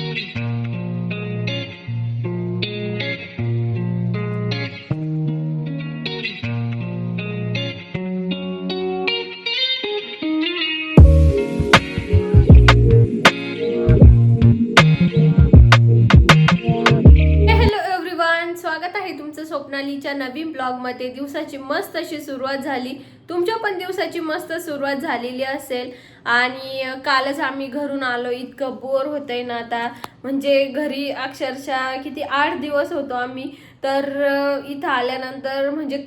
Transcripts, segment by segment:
Thank you. स्वप्नालीच्या नवीन ब्लॉगमध्ये दिवसाची मस्त अशी सुरुवात झाली. तुमच्या पण दिवसाची मस्त सुरुवात झालेली असेल. आणि कालच आम्ही घरून आलो. इतकं बोर होतंय ना आता. म्हणजे घरी अक्षरशः किती आठ दिवस होतो आम्ही. तर इथं आल्यानंतर म्हणजे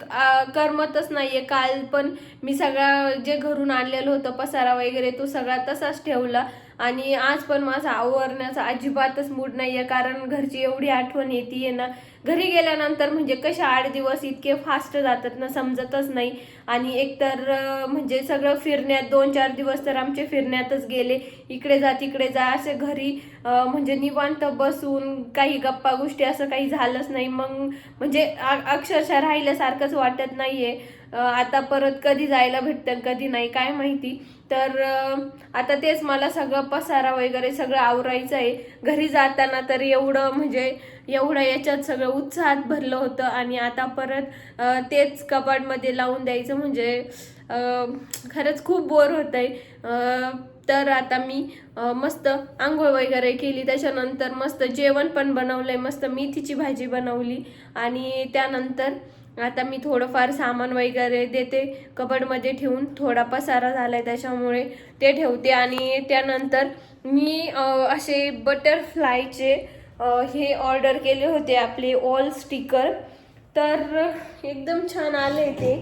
करमतच नाहीये. काल पण मी सगळा जे घरून आणलेलं होतं पसारा वगैरे तो सगळा तसाच ठेवला. आणि आज पण माझा आवरण्याचा अजिबातच मूड नाही आहे कारण घरची एवढी आठवण येते ना. घरी गेल्यानंतर म्हणजे कशा आठ दिवस इतके फास्ट जातात ना समजतच नाही. आणि एकतर म्हणजे सगळं फिरण्यात दोन चार दिवस तर आमचे फिरण्यातच गेले. इकडे जा तिकडे जा असे घरी म्हणजे निवांत बसून काही गप्पा गोष्टी असं काही झालंच नाही. मग म्हणजे अक्षरशः राहिल्यासारखंच वाटत नाहीये. आहे आता परत कधी जायला भेटतं कधी नाही काय माहिती. तर आता तेच मला सगळं पसारा वगैरे सगळं आवरायचं आहे. घरी जाताना तर एवढं म्हणजे एवढं याच्यात सगळं उत्साहात भरलं होतं आणि आता परत तेच कपाटमध्ये लावून द्यायचं म्हणजे खरंच खूप बोर होत आहे तर आता मी मस्त आंघोळ वगैरे केली. त्याच्यानंतर मस्त जेवण पण बनवलं आहे मस्त मेथीची भाजी बनवली. आणि त्यानंतर आता मी थोडंफार सामान वगैरे देते कबडमध्ये ठेवून थोडा पसारा झाला आहे त्याच्यामुळे ते ठेवते. आणि त्यानंतर मी असे बटरफ्लायचे हे ऑर्डर केले होते आपले ऑल स्टिकर तर एकदम छान आले ते.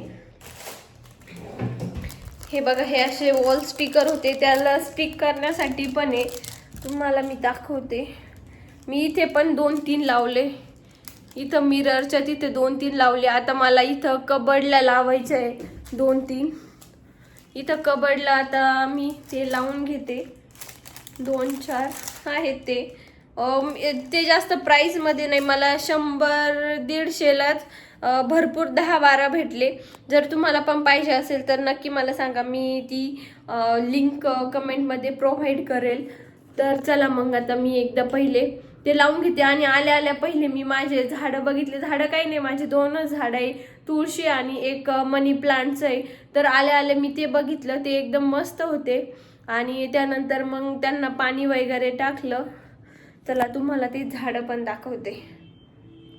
हे बघा हे असे वॉल स्टिकर होते. त्याला स्टिक करण्यासाठी पण आहे. तुम्हाला मी दाखवते. मी इथे पण दोन तीन लावले. इथं मिररच्या तिथे दोन तीन लावले. आता मला इथं कबडला लावायचं आहे दोन तीन. इथं कबडला आता मी ते लावून घेते. दोन चार आहेत ते. ते जास्त प्राईसमध्ये नाही. मला शंभर दीडशेलाच भरपूर दहा बारा भेटले. जर तुम्हाला पण पाहिजे असेल तर नक्की मला सांगा. मी ती लिंक कमेंटमध्ये प्रोव्हाइड करेल. तर चला मग आता मी एकदा पहिले ते लावून घेते आणि आल्या आल्या पहिले मी माझे झाडं बघितले. झाडं काही नाही माझे दोनच झाडं आहे. तुळशी आणि एक मनी प्लांटचं आहे. तर आल्या आल्या मी ते बघितलं ते एकदम मस्त होते. आणि त्यानंतर मग त्यांना पाणी वगैरे टाकलं. चला तुम्हाला ते झाडं पण दाखवते.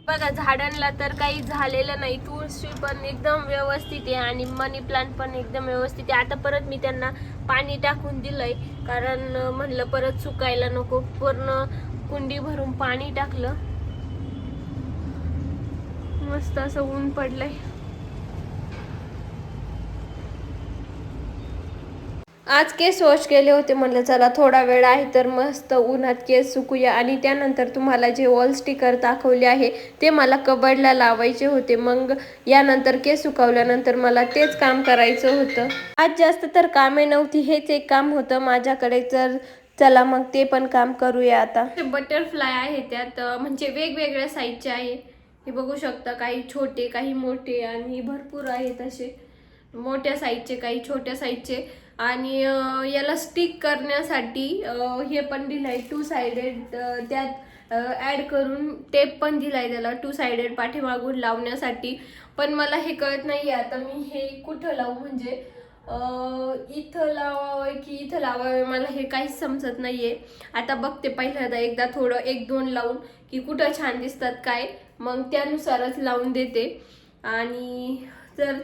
बघा झाडांना तर काही झालेलं नाही. तुळशी पण एकदम व्यवस्थित आहे आणि मनी प्लांट पण एकदम व्यवस्थित आहे. आता परत मी त्यांना पाणी टाकून दिलंय. कारण म्हणलं परत सुकायला नको. पूर्ण कुंडी भरून पाणी टाकलं. मस्त असं ऊन पडलंय. आज केस वॉश केले होते म्हणलं चला थोडा वेळ आहे तर मस्त उन्हात केस सुकूया. आणि त्यानंतर तुम्हाला जे वॉल स्टिकर दाखवले आहे ते मला कबडला लावायचे होते. मग यानंतर केस सुकवल्यानंतर मला तेच काम करायचं होतं. आज जास्त तर कामे नव्हती हेच एक काम होतं माझ्याकडे. तर चला मग ते पण काम करूया आता. बटरफ्लाय आहे त्यात म्हणजे वेगवेगळ्या साईजचे आहे. हे बघू शकता काही छोटे काही मोठे आणि भरपूर आहेत असे. मोठ्या साईजचे काही छोट्या साईजचे आणि याला स्टिक करण्यासाठी हे पण दिलं आहे टू साइडेड त्यात ॲड करून टेप पण दिलाय त्याला टू साइडेड पाठीमागून लावण्यासाठी. पण मला हे कळत नाही आता मी हे कुठं लावू? म्हणजे इथं लावावं की इथं लावावे मला हे काहीच समजत नाहीये. आता बघते पहिल्यांदा एकदा थोडं एक दोन लावून की कुठं छान दिसतात काय मग त्यानुसारच लावून देते. आणि जर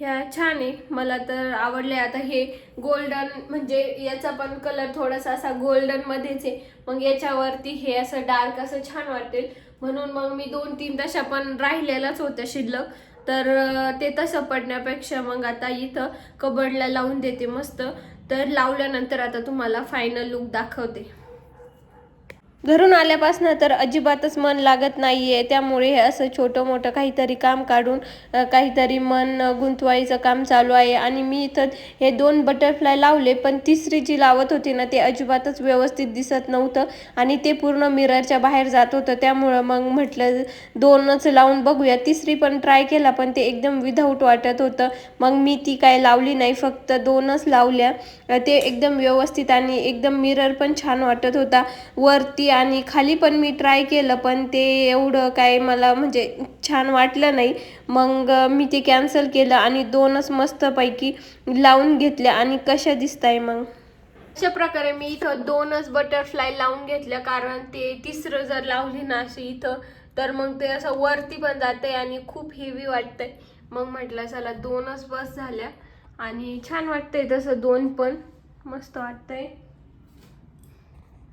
ह्या छान आहे मला तर आवडले आता हे गोल्डन म्हणजे याचा पण कलर थोडासा असा गोल्डनमध्येच आहे. मग याच्यावरती हे असं डार्क असं छान वाटेल. म्हणून मग मी दोन तीन तशा पण राहिलेलाच होत्या शिल्लक. तर ते तसं पडण्यापेक्षा मग आता इथं कबडला लावून देते मस्त. तर लावल्यानंतर आता तुम्हाला फायनल लुक दाखवते. घरून आल्यापासून तर अजिबातच मन लागत नाही आहे त्यामुळे हे असं छोटं मोठं काहीतरी काम काढून काहीतरी मन गुंतवायचं काम चालू आहे. आणि मी इथं हे दोन बटरफ्लाय लावले पण तिसरी जी लावत होती ना ते अजिबातच व्यवस्थित दिसत नव्हतं. आणि ते पूर्ण मिररच्या बाहेर जात होतं. त्यामुळं मग म्हटलं दोनच लावून बघूया. तिसरी पण ट्राय केला पण ते एकदम विदाऊट वाटत होतं. मग मी ती काय लावली नाही फक्त दोनच लावल्या. ते एकदम व्यवस्थित आणि एकदम मिरर पण छान वाटत होता. वरती आणि खाली पण मी ट्राय केलं पण ते एवढं काय मला म्हणजे छान वाटलं नाही. मग मी ते कॅन्सल केलं आणि दोनच मस्तपैकी लावून घेतल्या. आणि कशा दिसताय मग? अशा प्रकारे मी इथं दोनच बटरफ्लाय लावून घेतल्या कारण ते तिसरं जर लावली ना अशी इथं तर मग ते असं वरती पण जाते आणि खूप हेवी वाटतंय. मग म्हटलं चला दोनच बस झाल्या. आणि छान वाटतंय तसं दोन पण. मस्त वाटतंय.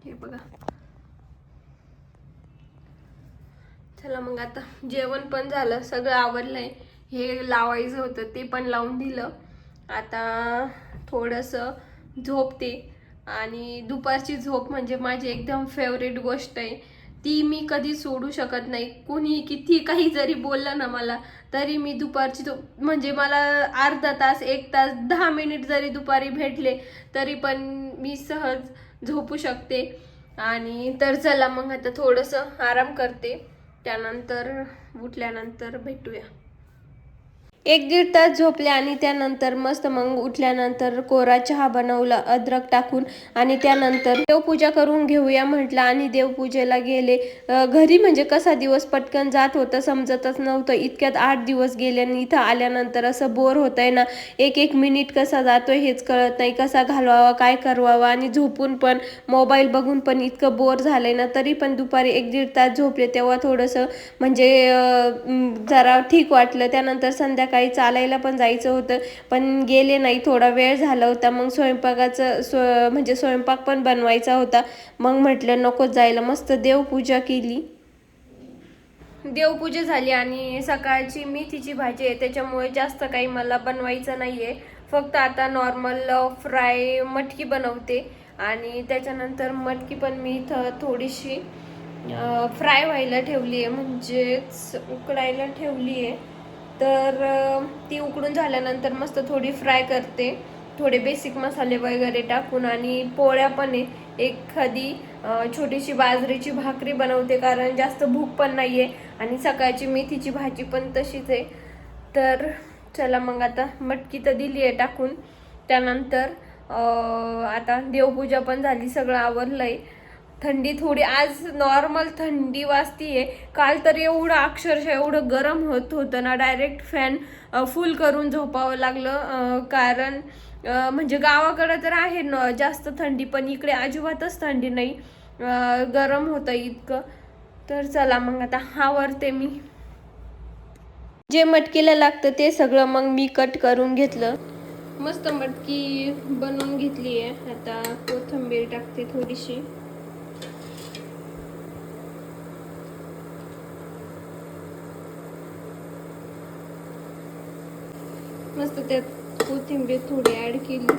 हे बघा. चला मग आता जेवण पण झालं सगळं आवडलंय हे लावायचं होतं ते पण लावून दिलं. आता थोडंसं झोपते. आणि दुपारची झोप म्हणजे माझी एकदम फेवरेट गोष्ट आहे. ती मी कधी सोडू शकत नाही. कुणी किती काही जरी बोललं ना मला तरी मी दुपारची झोप म्हणजे मला अर्धा तास एक तास दहा मिनिट जरी दुपारी भेटले तरी पण मी सहज झोपू शकते. आणि तर चला मग आता थोडंसं आराम करते. त्यानंतर उठल्यानंतर भेटूया. एक दीड तास झोपले आणि त्यानंतर मस्त मग उठल्यानंतर कोरा चहा बनवला अद्रक टाकून आणि त्यानंतर देवपूजा करून घेऊया म्हटलं आणि देवपूजेला गेले. घरी म्हणजे कसा दिवस पटकन जात होतं समजतच नव्हतं. इतक्यात आठ दिवस गेले आणि इथं आल्यानंतर असं बोर होत आहे ना. एक एक मिनिट कसा जातो हेच कळत नाही. कसा घालवावा काय करवावा आणि झोपून पण मोबाईल बघून पण इतकं बोर झालंय ना. तरी पण दुपारी एक दीड तास झोपले तेव्हा थोडंसं म्हणजे जरा ठीक वाटलं. त्यानंतर संध्याकाळी चालायला पण जायचं होतं पण गेले नाही. थोडा वेळ झाला होता मग स्वयंपाकाचं स्व म्हणजे स्वयंपाक पण बनवायचा होता. मग म्हटलं नको जायला. मस्त देवपूजा केली. देवपूजा झाली आणि सकाळची मेथीची भाजी आहे त्याच्यामुळे जास्त काही मला बनवायचं नाहीये. फक्त आता नॉर्मल फ्राय uh, मटकी बनवते. आणि त्याच्यानंतर मटकी पण मी इथं थोडीशी uh, फ्राय व्हायला ठेवली आहे म्हणजेच उकडायला ठेवली आहे तर ती उकडून झाल्यानंतर मस्त थोडी फ्राय करते. थोडे बेसिक मसाले वगैरे टाकून आणि पोळ्या पण आहे एखादी छोटीशी बाजरीची भाकरी बनवते कारण जास्त भूक पण नाही आहे आणि सकाळची मेथीची भाजी पण तशीच आहे. तर चला मग आता मटकी तर दिली आहे टाकून. त्यानंतर आता देवपूजा पण झाली सगळं आवरलं आहे थंडी थोडी आज नॉर्मल थंडी वाजतीये. काल तर एवढं अक्षरशः एवढं गरम होत होतं ना डायरेक्ट फॅन फुल करून झोपावं लागलं कारण म्हणजे गावाकडं तर आहे न जास्त थंडी पण इकडे अजिबातच थंडी नाही. गरम होतं इतकं. तर चला मग आता आवरते मी. जे मटकीला लागतं ते सगळं मग मी कट करून घेतलं. मस्त मटकी बनवून घेतली आहे आता कोथिंबीर टाकते थोडीशी. मस्त त्यात कोथिंबीर थोडी ॲड केली.